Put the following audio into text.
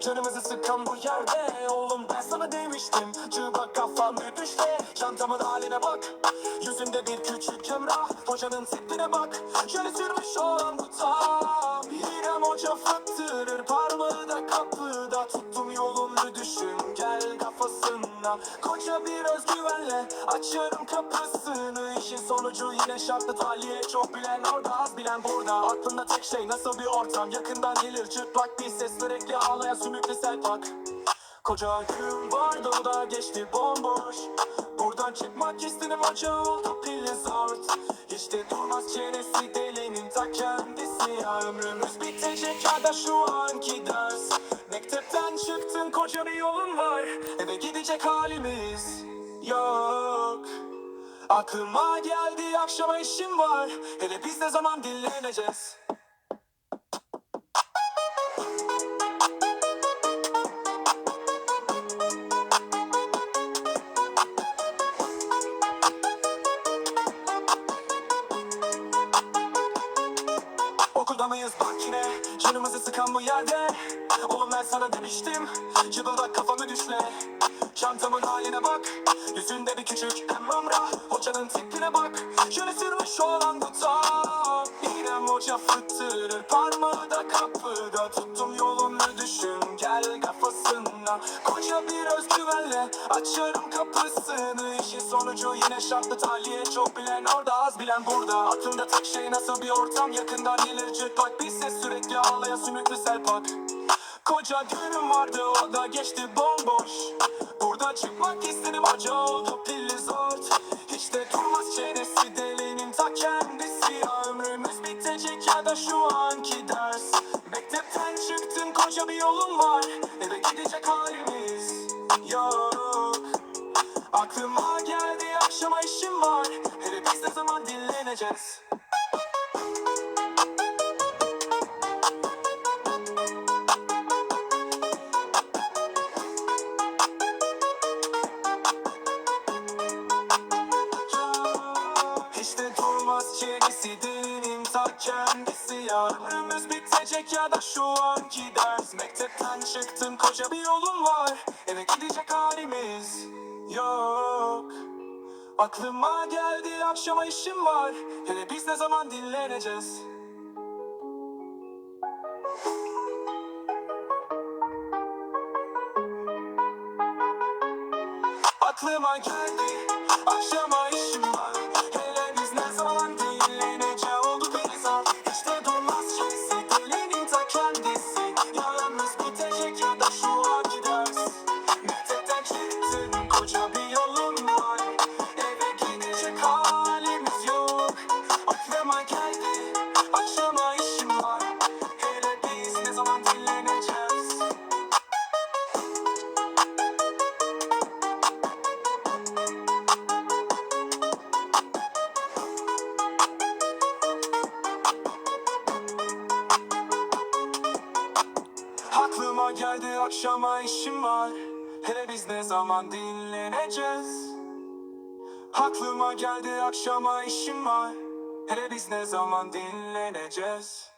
Canımızı sıkan bu yerde. Oğlum ben sana demiştim Çığbak kafanı düşle. Çantamın haline bak Yüzünde bir küçük emrah Hocanın tipine bak Şöyle sürmüş olan bu tam. İrem hoca fıttırır Parmağı da kapıda Gel kafasına Koca bir özgüvenle Açarım kapısını. İşin sonucu yine şartlı. Tahliye Çok bilen orada az bilen burada. Aklında tek şey nasıl bir ortam? Yakından gelir çıplak bir ses. Sürekli ağlayan sümüklü selpak Koca gün vardı o da geçti bomboş. Buradan çıkmak istedim acı oldu pili zort İşte durmaz çenesi delinin ta kendisi. Ya Ömrümüz bitecek ya da şu anki ders Mektepten çıktın koca bir yolun var. Eve gidecek halimiz yok. Aklıma geldi akşama işim var. Hele biz ne zaman dinleneceğiz Mıyız bak yine Canımızı sıkan bu yerde. Oğlum ben sana demiştim Cıbıldak kafanı düşle. Çantamın haline bak Yüzünde bir küçük emamra Tuttum yolunu düşün Gel kafasına. Koca bir özgüvenle Açarım kapısını. İşin sonucu yine şartlı tahliye Çok bilen orada az bilen burada. Aklında tek şey nasıl bir ortam? Yakından gelir cırtlak bir ses Sürekli ağlayan sümüklü selpak. Koca günüm vardı o da geçti bomboş. Burada çıkmak istedim acı oldu pilli zort. Hiç de durmaz çenesi delinin ta kendisi. Ömrümüz bitecek ya da şu Mektepten koca bir yolun var. Eve gidecek halimiz yok. Aklıma geldi akşama işim var. Hele biz ne zaman dinleneceğiz? Hiç de durmaz çenesi dilinin ta kendisi. Ya Bitecek ya da şu anki ders. Mektepten çıktın koca bir yolun var. Eve gidecek halimiz yok. Aklıma geldi akşama işim var. Hele biz ne zaman dinleneceğiz? Aklıma geldi akşama işim Aklıma geldi akşama işim var. Hele biz ne zaman dinleneceğiz? Aklıma geldi akşama işim var. Hele biz ne zaman dinleneceğiz